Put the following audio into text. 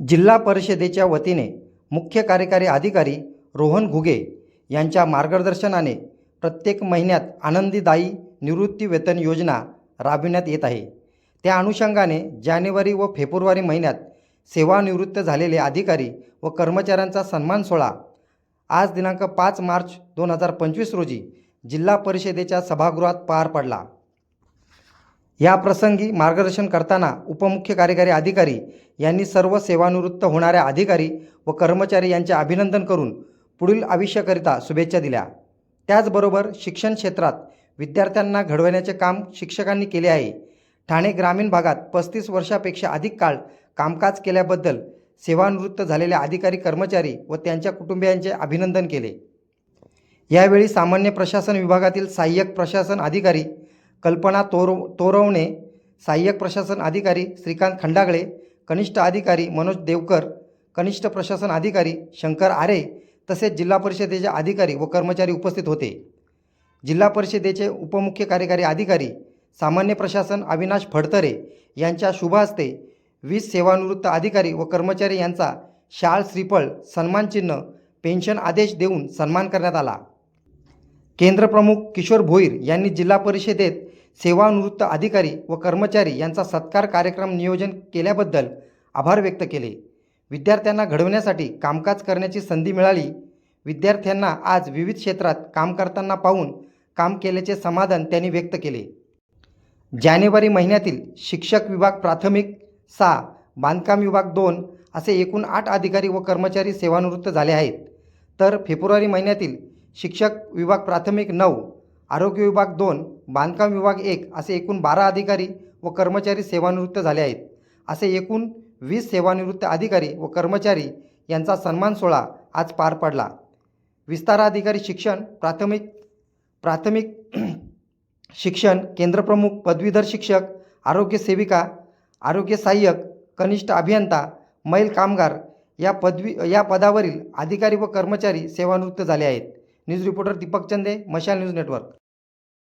जिल्हा परिषदेच्या वतीने मुख्य कार्यकारी अधिकारी रोहन घुगे यांच्या मार्गदर्शनाने प्रत्येक महिन्यात आनंदीदायी निवृत्ती वेतन योजना राबविण्यात येत आहे. त्या अनुषंगाने जानेवारी व फेब्रुवारी महिन्यात सेवानिवृत्त झालेले अधिकारी व कर्मचाऱ्यांचा सन्मान सोहळा आज दिनांक पाच मार्च दोन हजार पंचवीस रोजी जिल्हा परिषदेच्या सभागृहात पार पडला. या प्रसंगी मार्गदर्शन करताना उपमुख्य कार्यकारी अधिकारी यांनी सर्व सेवानिवृत्त होणाऱ्या अधिकारी व कर्मचारी यांचे अभिनंदन करून पुढील आयुष्याकरिता शुभेच्छा दिल्या. त्याचबरोबर शिक्षण क्षेत्रात विद्यार्थ्यांना घडवण्याचे काम शिक्षकांनी केले आहे. ठाणे ग्रामीण भागात पस्तीस वर्षापेक्षा अधिक काळ कामकाज केल्याबद्दल सेवानिवृत्त झालेल्या अधिकारी कर्मचारी व त्यांच्या कुटुंबियांचे अभिनंदन केले. यावेळी सामान्य प्रशासन विभागातील सहाय्यक प्रशासन अधिकारी कल्पना तोर तोरवणे सहाय्यक प्रशासन अधिकारी श्रीकांत खंडागळे कनिष्ठ अधिकारी मनोज देवकर कनिष्ठ प्रशासन अधिकारी शंकर आरे तसेच जिल्हा परिषदेचे अधिकारी व कर्मचारी उपस्थित होते. जिल्हा परिषदेचे उपमुख्य कार्यकारी अधिकारी सामान्य प्रशासन अविनाश फडतरे यांच्या शुभ हस्ते वीस सेवानिवृत्त अधिकारी व कर्मचारी यांचा शाळ श्रीफळ सन्मानचिन्ह पेन्शन आदेश देऊन सन्मान करण्यात आला. केंद्रप्रमुख किशोर भोईर यांनी जिल्हा परिषदेत सेवानिवृत्त अधिकारी व कर्मचारी यांचा सत्कार कार्यक्रम नियोजन केल्याबद्दल आभार व्यक्त केले. विद्यार्थ्यांना घडवण्यासाठी कामकाज करण्याची संधी मिळाली. विद्यार्थ्यांना आज विविध क्षेत्रात काम करताना पाहून काम केल्याचे समाधान त्यांनी व्यक्त केले. जानेवारी महिन्यातील शिक्षक विभाग प्राथमिक सहा बांधकाम विभाग दोन असे एकूण आठ अधिकारी व कर्मचारी सेवानिवृत्त झाले आहेत. तर फेब्रुवारी महिन्यातील शिक्षक विभाग प्राथमिक नऊ आरोग्य विभाग दोन बांधकाम विभाग एक असे एकूण बारा अधिकारी व कर्मचारी सेवानिवृत्त झाले आहेत. असे एकूण वीस सेवानिवृत्त अधिकारी व कर्मचारी यांचा सन्मान सोहळा आज पार पडला. विस्ताराधिकारी शिक्षण प्राथमिक प्राथमिक शिक्षण केंद्रप्रमुख पदवीधर शिक्षक आरोग्य सेविका आरोग्य सहाय्यक कनिष्ठ अभियंता मैल कामगार या पदवी या पदावरील अधिकारी व कर्मचारी सेवानिवृत्त झाले आहेत. न्यूज रिपोर्टर दीपक चंदे मशाल न्यूज नेटवर्क.